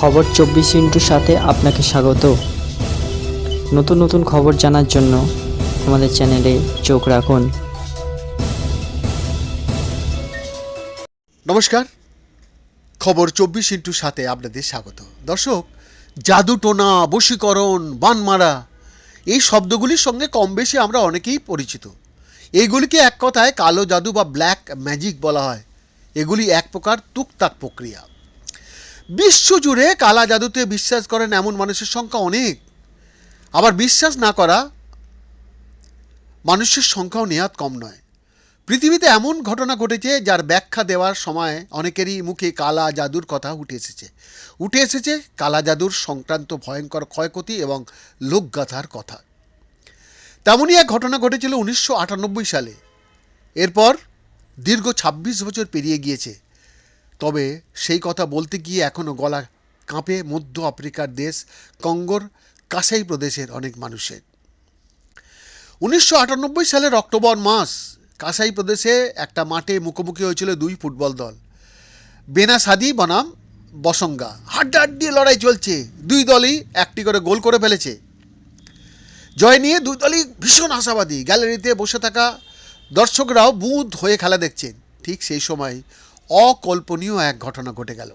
খবর চব্বিশ ইন্টুর সাথে আপনাকে স্বাগত। নতুন নতুন খবর জানার জন্য আমাদের চ্যানেলে চোখ রাখুন। নমস্কার। খবর চব্বিশ ইন্টুর সাথে আপনাদের স্বাগত। দর্শক জাদুটোনা বশীকরণ, বানমারা, এই শব্দগুলির সঙ্গে কম বেশি আমরা অনেকেই পরিচিত। এইগুলিকে এক কথায় কালো জাদু বা ব্ল্যাক ম্যাজিক বলা হয়। এগুলি এক প্রকার তুকতাক প্রক্রিয়া। বিশ্বজুড়ে কালা জাদুতে বিশ্বাস করেন এমন মানুষের সংখ্যা অনেক। আবার বিশ্বাস না করা মানুষের সংখ্যাও নেহাত কম নয়। পৃথিবীতে এমন ঘটনা ঘটেছে যার ব্যাখ্যা দেওয়ার সময় অনেকেরই মুখে কালা জাদুর কথা উঠে এসেছে। উঠে এসেছে কালা জাদুর সংক্রান্ত ভয়ঙ্কর ক্ষয়ক্ষতি এবং লোকগাথার কথা। তেমনই এক ঘটনা ঘটেছিল উনিশশো আটানব্বই সালে। এরপর দীর্ঘ ২৬ বছর পেরিয়ে গিয়েছে। তবে সেই কথা বলতে গিয়ে এখনও গলা কাঁপে মধ্য আফ্রিকার দেশ কঙ্গোর কাসাই প্রদেশের অনেক মানুষের। উনিশশো আটানব্বই সালের অক্টোবর মাস কাসাই প্রদেশে একটা মাঠে মুখোমুখি হয়েছিল দুই ফুটবল দল। বেনা সাদি বনাম বসঙ্গা। হাড্ডাহাড্ডি লড়াই চলছে। দুই দলই একটি করে গোল করে ফেলেছে। জয় নিয়ে দুই দলই ভীষণ আশাবাদী। গ্যালারিতে বসে থাকা দর্শকরাও বুধ হয়ে খেলা দেখছেন। ঠিক সেই সময় অকল্পনীয় এক ঘটনা ঘটে গেল।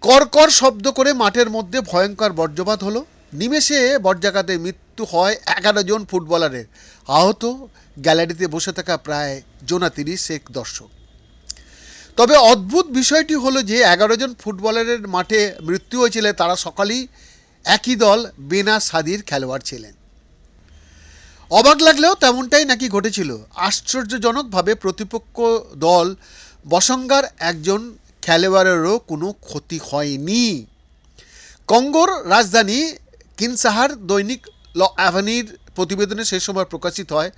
করকর শব্দ করে মাঠের মধ্যে ভয়ঙ্কর বজ্রপাত হলো। নিমেষে বজ্রাঘাতে মৃত্যু হয় এগারো জন ফুটবলারের। আহত গ্যালারিতে বসে থাকা প্রায় জোনা তিরিশ এক দর্শক। তবে অদ্ভুত বিষয়টি হলো যে এগারো জন ফুটবলারের মাঠে মৃত্যু হয়েছিল, তারা সকালেই একই দল, বেনা সাদির খেলোয়াড় ছিলেন। অবাক লাগলেও তেমনটাই নাকি ঘটেছিল। আশ্চর্যজনকভাবে প্রতিপক্ষ দল বসঙ্গার একজন খেলোয়াড়েরও কোনো ক্ষতি হয়নি। কঙ্গোর রাজধানী কিনসাহার দৈনিক ল অ্যাভানির প্রতিবেদনে সে সময় প্রকাশিত হয়,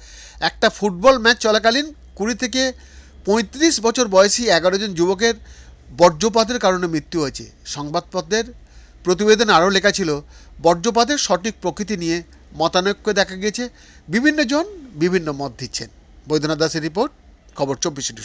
একটা ফুটবল ম্যাচ চলাকালীন কুড়ি থেকে পঁয়ত্রিশ বছর বয়সী এগারো জন যুবকের বর্জ্যপাতের কারণে মৃত্যু হয়েছে। সংবাদপত্রের প্রতিবেদনে আরও লেখা ছিল বর্জ্যপাতের সঠিক প্রকৃতি নিয়ে মতানৈক্য দেখা গিয়েছে। বিভিন্ন জন বিভিন্ন মত দিচ্ছেন। বৈদ্যনাথ দাসের রিপোর্ট খবর চব্বিশে টু